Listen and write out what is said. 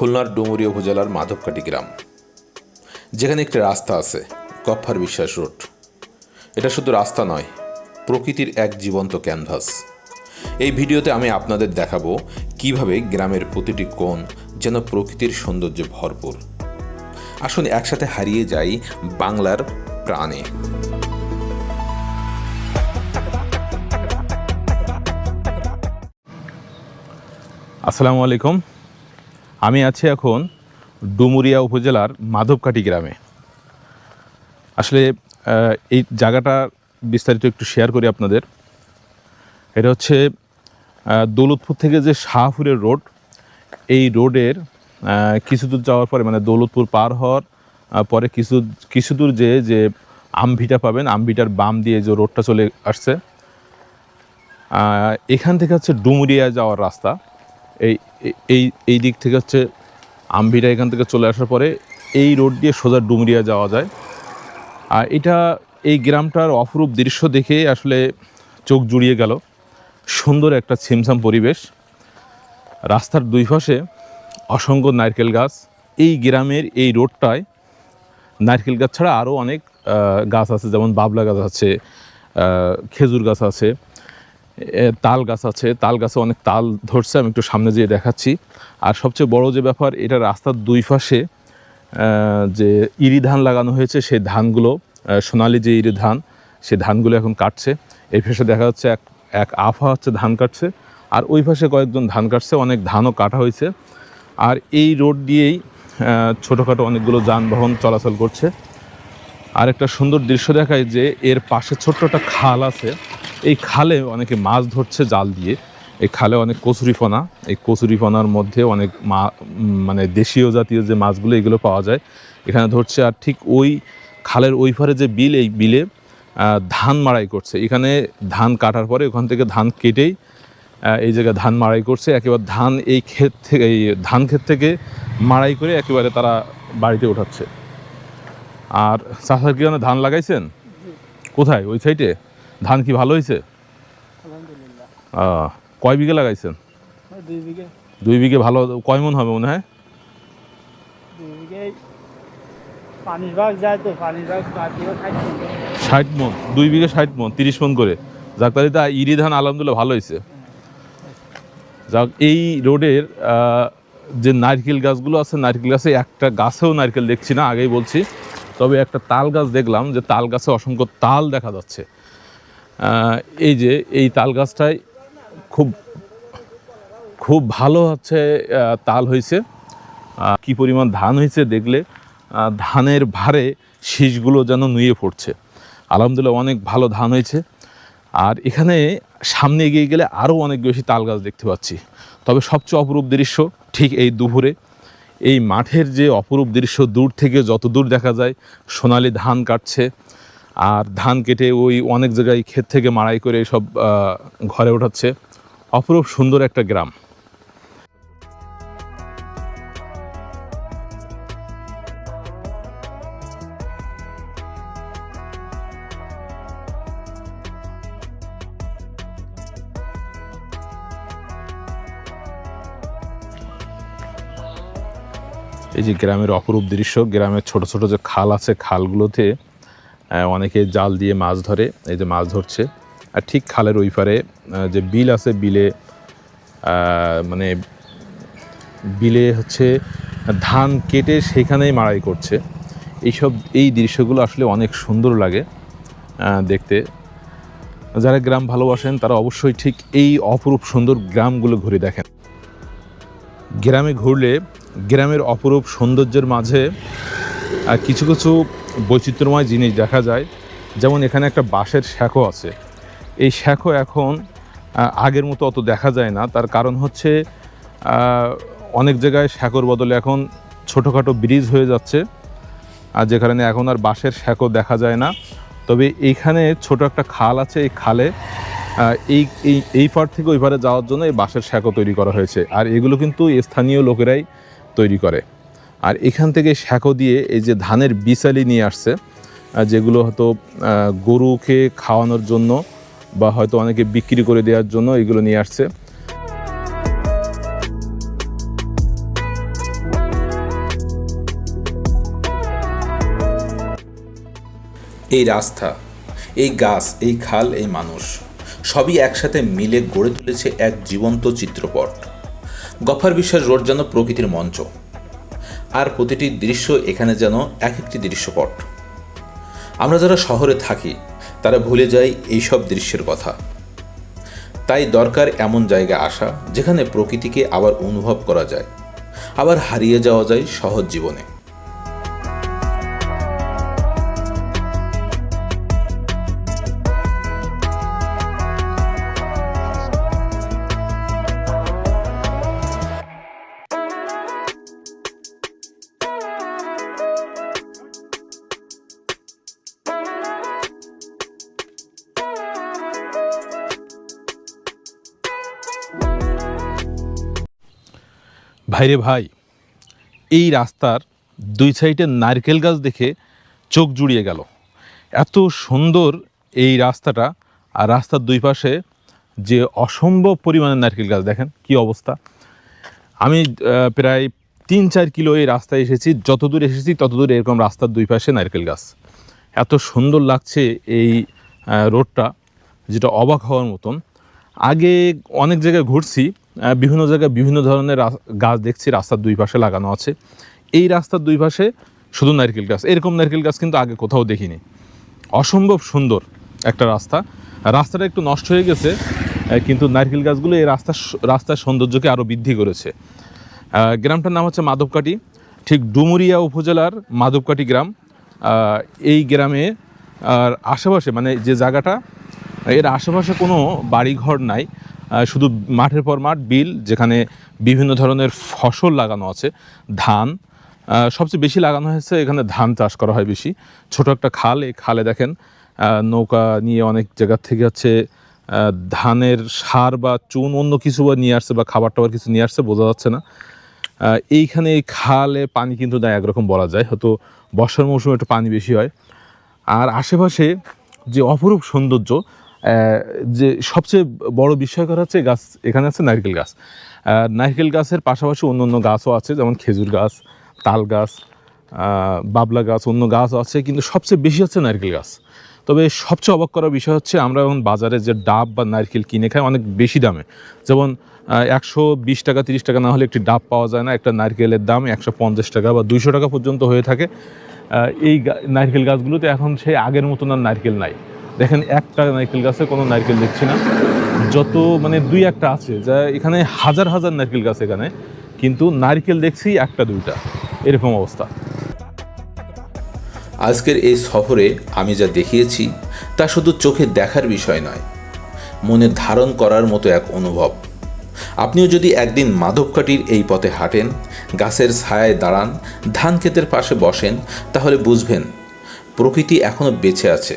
খুলনার ডুমুরিয়া উপজেলার মাধবকাটি গ্রাম। যেখানে একটি রাস্তা আছে, কফার বিশ্বাস রোড। এটা শুধু রাস্তা নয়, প্রকৃতির এক জীবন্ত ক্যানভাস। এই ভিডিওতে আমি আপনাদের দেখাবো কীভাবে গ্রামের প্রতিটি কোণ যেন প্রকৃতির সৌন্দর্যে ভরপুর। আসুন একসাথে হারিয়ে যাই বাংলার প্রাণে। আসসালামু আলাইকুম। আমি আছি এখন ডুমুরিয়া উপজেলার মাধবকাটি গ্রামে। আসলে এই জায়গাটা বিস্তারিত একটু শেয়ার করি আপনাদের। এটা হচ্ছে দৌলতপুর থেকে যে শাহপুরের রোড, এই রোডের কিছু দূর যাওয়ার পরে মানে দৌলতপুর পার হওয়ার পরে কিছু কিছু দূর যে যে আমভিটা পাবেন, আমভিটার বাম দিয়ে যে রোডটা চলে আসছে এখান থেকে হচ্ছে ডুমুরিয়া যাওয়ার রাস্তা। এই, এই- এই দিক থেকে হচ্ছে আমভিটা এখান থেকে চলে আসার পরে এই রোড দিয়ে সোজা ডুমরিয়া যাওয়া যায়। আর এটা, এই গ্রামটার অপরূপ দৃশ্য দেখে আসলে চোখ জুড়িয়ে গেল। সুন্দর একটা ছিমছাম পরিবেশ। রাস্তার দুই পাশে অসংখ্য নারকেল গাছ। এই গ্রামের এই রোডটায় নারকেল গাছ ছাড়া আরও অনেক গাছ আছে, যেমন বাবলা গাছ আছে খেজুর গাছ আছে। তাল গাছ আছে, তাল গাছে অনেক তাল ধরছে, আমি একটু সামনে যেয়ে দেখাচ্ছি। আর সবচেয়ে বড় যে ব্যাপার, এটা রাস্তার দুই পাশে যে ইরি ধান লাগানো হয়েছে, সেই ধানগুলো সোনালি যে ইরি ধান সেই ধানগুলো এখন কাটছে। এই পাশে দেখা যাচ্ছে এক এক আফা হচ্ছে ধান কাটছে, আর ওই পাশে কয়েকজন ধান কাটছে, অনেক ধানও কাটা হয়েছে। আর এই রোড দিয়েই ছোটোখাটো অনেকগুলো যানবাহন চলাচল করছে। আর একটা সুন্দর দৃশ্য দেখায় যে, এর পাশে ছোট্ট একটা খাল আছে এই খালে অনেকে মাছ ধরছে জাল দিয়ে। এই খালে অনেক কচুরিফনা। এই কচুরিফনার মধ্যে অনেক মা মানে দেশীয় জাতীয় যে মাছগুলো এগুলো পাওয়া যায়। এখানে ধরছে আর ঠিক ওই খালের ওই পারে যে বিল এই বিলে ধান মাড়াই করছে। এখানে ধান কাটার পরে ওখান থেকে ধান কেটেই এই জায়গায় ধান মাড়াই করছে। একেবারে ধান এই ক্ষেত থেকে এই ধান ক্ষেত থেকে মাড়াই করে একেবারে তারা বাড়িতে ওঠাচ্ছে। আর চাষার কি ধান লাগাইছেন? কোথায়? ওই সাইডে ধান কি ভালো হয়েছে? কয় বিঘে লাগাইছেন? দুই বিঘে। ভালো কয় মন হবে মনে হয়? ষাট মন। দুই বিঘে ষাট মন তিরিশ মন করে। যাক তাহলে তা ইরি ধান আলহামদুলিল্লাহ ভালো হয়েছে। যাক এই রোডের যে নারকেল গাছগুলো আছে নারকেল গাছে একটা গাছেও নারকেল দেখছি না আগেই বলছি। তবে একটা তাল গাছ দেখলাম যে তাল গাছে অসংখ্য তাল দেখা যাচ্ছে। এই যে এই তাল গাছটায় খুব খুব ভালো হচ্ছে তাল হয়েছে। কি পরিমাণ ধান হয়েছে দেখলে ধানের ভারে শীষগুলো যেন নুয়ে পড়ছে। আলহামদুলিল্লাহ অনেক ভালো ধান হয়েছে। আর এখানে সামনে এগিয়ে গেলে আরও অনেক বেশি তাল গাছ দেখতে পাচ্ছি। তবে সবচেয়ে অপরূপ দৃশ্য ঠিক এই দুপুরে। এই মাঠের যে অপরূপ দৃশ্য, দূর থেকে যত দূর দেখা যায়, সোনালি ধান কাটছে। আর ধান কেটে ওই অনেক জায়গায় ক্ষেত থেকে মাড়াই করে সব ঘরে ওঠাচ্ছে। অপরূপ সুন্দর একটা গ্রাম। এই যে গ্রামের অপরূপ দৃশ্য, গ্রামের ছোট ছোট যে খাল আছে খালগুলোতে অনেকে জাল দিয়ে মাছ ধরে, এই যে মাছ ধরছে। আর ঠিক খালের ওই পারে যে বিল আছে, বিলে মানে বিলে হচ্ছে ধান কেটে সেখানেই মাড়াই করছে। এইসব, এই দৃশ্যগুলো আসলে অনেক সুন্দর লাগে দেখতে। যারা গ্রাম ভালোবাসেন, তারা অবশ্যই ঠিক এই অপরূপ সুন্দর গ্রামগুলো ঘুরে দেখেন। গ্রামে ঘুরলে গ্রামের অপরূপ সৌন্দর্যের মাঝে আহ, কিছু কিছু বৈচিত্র্যময় জিনিস দেখা যায়। যেমন এখানে একটা বাঁশের শ্যাখো আছে। এই শ্যাখো এখন আগের মতো অত দেখা যায় না। তার কারণ হচ্ছে অনেক জায়গায় শ্যাকোর বদলে এখন ছোটোখাটো ব্রিজ হয়ে যাচ্ছে। আর যে কারণে এখন আর বাঁশের শ্যাকো দেখা যায় না। তবে এইখানে ছোট একটা খাল আছে এই খালে। এই এই এই পার থেকে ওই পারে যাওয়ার জন্য এই বাঁশের শ্যাকো তৈরি করা হয়েছে। আর এগুলো কিন্তু স্থানীয় লোকেরাই তৈরি করে। আর এখান থেকে শ্যাকো দিয়ে এই যে ধানের বিচালি নিয়ে আসছে যেগুলো হয়তো গরুকে খাওয়ানোর জন্য বা হয়তো অনেকে বিক্রি করে দেওয়ার জন্য এগুলো নিয়ে আসছে। এই রাস্তা, এই গাছ, এই খাল, এই মানুষ, সবই একসাথে মিলে গড়ে তুলেছে এক জীবন্ত চিত্রপট। গফার বিশ্বাস রোড যেন প্রকৃতির মঞ্চ। আর প্রতিটি দৃশ্য এখানে যেন এক একটি দৃশ্যপট। আমরা যারা শহরে থাকি, তারা ভুলে যাই এইসব দৃশ্যের কথা। তাই দরকার এমন জায়গা আসা, যেখানে প্রকৃতিকে আবার অনুভব করা যায়, আবার হারিয়ে যাওয়া যায় সহজ জীবনে। ভাইরে ভাই, এই রাস্তার দুই সাইডে নারকেল গাছ দেখে চোখ জুড়িয়ে গেল। এত সুন্দর এই রাস্তাটা আর রাস্তার দুই পাশে যে অসম্ভব পরিমাণে নারকেল গাছ, দেখেন কি অবস্থা। আমি প্রায় তিন চার কিলো এই রাস্তায় এসেছি যত দূর এসেছি তত দূর এরকম রাস্তার দুই পাশে নারকেল গাছ। এত সুন্দর লাগছে এই রোডটা, যেটা অবাক হওয়ার মতন। আগে অনেক জায়গায় ঘুরছি বিভিন্ন জায়গায় বিভিন্ন ধরনের গাছ দেখছি, রাস্তার দুই পাশে লাগানো আছে। এই রাস্তার দুই পাশে শুধু নারকেল গাছ। এরকম নারকেল গাছ কিন্তু আগে কোথাও দেখিনি। অসম্ভব সুন্দর একটা রাস্তা। রাস্তাটা একটু নষ্ট হয়ে গেছে কিন্তু নারকেল গাছগুলো এই রাস্তার রাস্তার সৌন্দর্যকে আরও বৃদ্ধি করেছে। গ্রামটার নাম হচ্ছে মাধবকাটি ঠিক ডুমুরিয়া উপজেলার মাধবকাটি গ্রাম। এই গ্রামে আর আশেপাশে মানে যে জায়গাটা, এর আশেপাশে কোনো বাড়িঘর নাই। শুধু মাঠের পর মাঠ, বিল, যেখানে বিভিন্ন ধরনের ফসল লাগানো আছে, ধান সবচেয়ে বেশি লাগানো হয়েছে এখানে ধান চাষ করা হয় বেশি। ছোট একটা খাল, এই খালে দেখেন নৌকা নিয়ে অনেক জায়গা থেকে হচ্ছে ধানের সার বা চুন অন্য কিছু বা নিয়ে আসছে বা খাবার টাবার কিছু নিয়ে আসছে, বোঝা যাচ্ছে না। এইখানে এই খালে পানি কিন্তু দেয় একরকম বলা যায়, হয়তো বর্ষার মৌসুমে একটু পানি বেশি হয়। আর আশেপাশে যে অপরূপ সৌন্দর্য যে সবচেয়ে বড় বিস্ময়কর হচ্ছে গাছ, এখানে আছে নারকেল গাছ। নারকেল গাছের পাশাপাশি অন্য অন্য গাছও আছে, যেমন খেজুর গাছ, তাল গাছ বাবলা গাছ, অন্য গাছ আছে, কিন্তু সবচেয়ে বেশি হচ্ছে নারকেল গাছ। তবে সবচেয়ে অবাক করার বিষয় হচ্ছে আমরা এখন বাজারে যে ডাব বা নারকেল কিনে খাই অনেক বেশি দামে। যেমন একশো বিশ টাকা, তিরিশ টাকা না হলে একটি ডাব পাওয়া যায় না, একটা নারকেলের দাম একশো পঞ্চাশ টাকা বা দুইশো টাকা পর্যন্ত হয়ে থাকে। এই নারকেল গাছগুলোতে এখন সেই আগের মতন আর নারকেল নাই। দেখেন একটা নারকেল গাছে কোনো নারকেল দেখছি না। যত মানে দুই একটা আছে, যা এখানে হাজার হাজার নারকেল গাছ এখানে, কিন্তু নারকেল দেখছি একটা দুইটা। এরকম অবস্থা। আজকের এই সফরে আমি যা দেখিয়েছি, তা শুধু চোখে দেখার বিষয় নয়, মনে ধারণ করার মতো এক অনুভব। আপনিও যদি একদিন মাধবকাঠির এই পথে হাঁটেন, গাছের ছায়ায় দাঁড়ান, ধান ক্ষেতের পাশে বসেন, তাহলে বুঝবেন প্রকৃতি এখনও বেঁচে আছে।